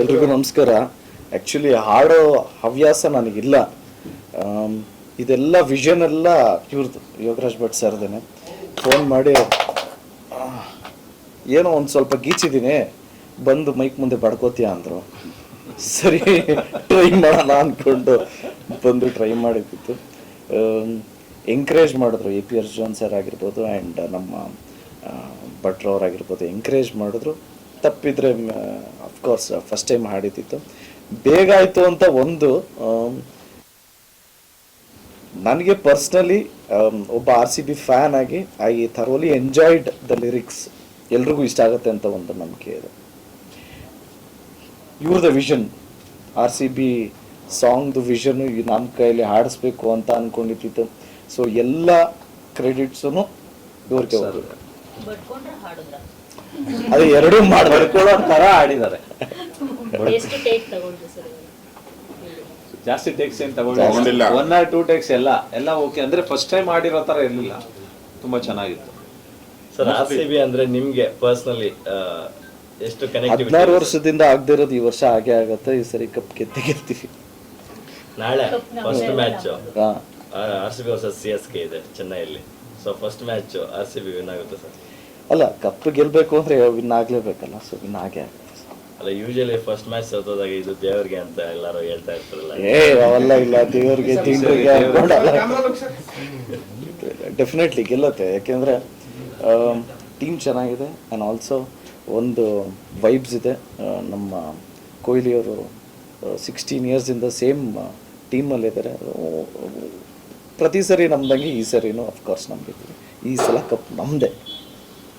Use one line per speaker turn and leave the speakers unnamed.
ಎಲ್ರಿಗೂ ನಮಸ್ಕಾರ. ಆ್ಯಕ್ಚುಲಿ ಹಾಡೋ ಹವ್ಯಾಸ ನನಗಿಲ್ಲ. ಇದೆಲ್ಲ ವಿಷನ್ ಎಲ್ಲ ಇವ್ರದ್ದು ಯೋಗರಾಜ್ ಭಟ್ ಸರ್ದೇನೆ. ಫೋನ್ ಮಾಡಿ ಏನೋ ಒಂದು ಸ್ವಲ್ಪ ಗೀಚಿದ್ದೀನಿ ಬಂದು ಮೈಕ್ ಮುಂದೆ ಬಡ್ಕೋತೀಯ? ಅಂದರು. ಸರಿ ಟ್ರೈ ಮಾಡೋಣ ಅಂದ್ಕೊಂಡು ಬಂದು ಟ್ರೈ ಮಾಡಿದ್ದಿತ್ತು ಎಂಕರೇಜ್ ಮಾಡಿದ್ರು A P S zone sir ಆಗಿರ್ಬೋದು ಆ್ಯಂಡ್ ನಮ್ಮ ಆ, ಭಟ್ರು ಅವರಾಗಿರ್ಬೋದು ಎಂಕರೇಜ್ ಮಾಡಿದ್ರು. ತಪ್ಪಿದ್ರೆ ಅಫ್ಕೋರ್ಸ್ ಫಸ್ಟ್ ಟೈಮ್ ಹಾಡಿದ್ದಿತ್ತು. ಬೇಗ ಆಯಿತು ಅಂತ ಒಂದು ನನಗೆ ಪರ್ಸ್ನಲಿ ಒಬ್ಬ ಆರ್ ಸಿ ಬಿ ಫ್ಯಾನ್ ಆಗಿ I thoroughly enjoyed the lyrics ಎಲ್ರಿಗೂ ಇಷ್ಟ ಆಗುತ್ತೆ ಅಂತ ಒಂದು ನಂಬಿಕೆ ಇದೆ. ಇವ್ರದ್ದು ವಿಷನ್ ಆರ್ ಸಿ ಬಿ ಸಾಂಗ್ದು ವಿಷನ್ ನಮ್ಮ ಕೈಯಲ್ಲಿ ಹಾಡಿಸ್ಬೇಕು ಅಂತ ಅನ್ಕೊಂಡಿದ್ದಿತ್ತು. ಸೊ ಎಲ್ಲ ಕ್ರೆಡಿಟ್ಸ್ ಇವ್ರಿಗೆ ಹೋಗುತ್ತೆ ಅದು ಎರಡೂ
ಮಾಡ್ಕೊಳ್ಳೋ ತರ ಆಡಿದ್ದಾರೆ
ಎಷ್ಟು ಟೇಕ್ ತಗೊಂಡ್ರಿ ಸರ್
ಜಾಸ್ತಿ ಟೇಕ್ಸ್ ಏನ್
ತಗೊಂಡಿಲ್ಲ.
ಒನ್ ಆರ್ ಟೂ ಟೇಕ್ಸ್ ಎಲ್ಲ. ಎಲ್ಲ ಓಕೆ ಅಂದ್ರೆ ಫಸ್ಟ್ ಟೈಮ್ ಆಡಿರೋ ತರ ಇರ್ಲಿಲ್ಲ. ತುಂಬಾ ಚೆನ್ನಾಗಿತ್ತು.
ಸರ್ ಆರ್ ಸಿ ಬಿ ಅಂದ್ರೆ ನಿಮ್ಗೆ ಪರ್ಸನಲಿ ಎಷ್ಟು
ಹದಿನಾರು
ಕನೆಕ್ಟಿವಿಟಿ
ವರ್ಷದಿಂದ ಆಗದಿರೋದು ಇರೋದು ಈ ವರ್ಷ ಹಾಗೆ ಆಗತ್ತೆ. ಈ ಸರಿ ಕಪ್ ಗೆದ್ದೆ ಗೆಲ್ತೀವಿ.
ನಾಳೆ ಫಸ್ಟ್ ಮ್ಯಾಚ್
ಹಾ.
R C B versus C S K ಇದೆ ಚೆನ್ನೈಯಲ್ಲಿ. So first match R C B win ಆಗುತ್ತೆ ಸರ್
ಅಲ್ಲ ಕಪ್ ಗೆಲ್ಬೇಕು ಅಂದ್ರೆ ವಿನ್ ಆಗ್ಲೇಬೇಕಲ್ಲ ಸೊ ವಿನ್ ಆಗೇ ಆಗುತ್ತೆ
ಅಲ್ಲ ಯೂಶಲಿ ಫಸ್ಟ್ ಮ್ಯಾಚ್ ಸೋತೋದಾಗ ಇದು ದೇವರಿಗೆ ಅಂತ ಎಲ್ಲರೂ ಹೇಳ್ತಾ ಇರ್ತಾರಲ್ಲ.
ಏ ಅವೆಲ್ಲ ಇಲ್ಲ ದೇವ್ರಿಗೆ ತಿಂಗಳಿಗೆ ಡೆಫಿನೆಟ್ಲಿ ಗೆಲ್ಲತ್ತೆ ಯಾಕೆಂದ್ರೆ ಟೀಮ್ ಚೆನ್ನಾಗಿದೆ ಆ್ಯಂಡ್ ಆಲ್ಸೋ ಒಂದು ವೈಬ್ಸ್ ಇದೆ. ನಮ್ಮ ಕೊಹ್ಲಿಯವರು ಸಿಕ್ಸ್ಟೀನ್ ಇಯರ್ಸಿಂದ ಸೇಮ್ ಟೀಮಲ್ಲಿದ್ದಾರೆ ಪ್ರತಿ ಸರಿ ನಮ್ದಂಗೆ ಈ ಸರಿನೂ ಅಫ್ಕೋರ್ಸ್ ನಮ್ಗೆ ಈ ಸಲ ಕಪ್ ನಮ್ಮದೇ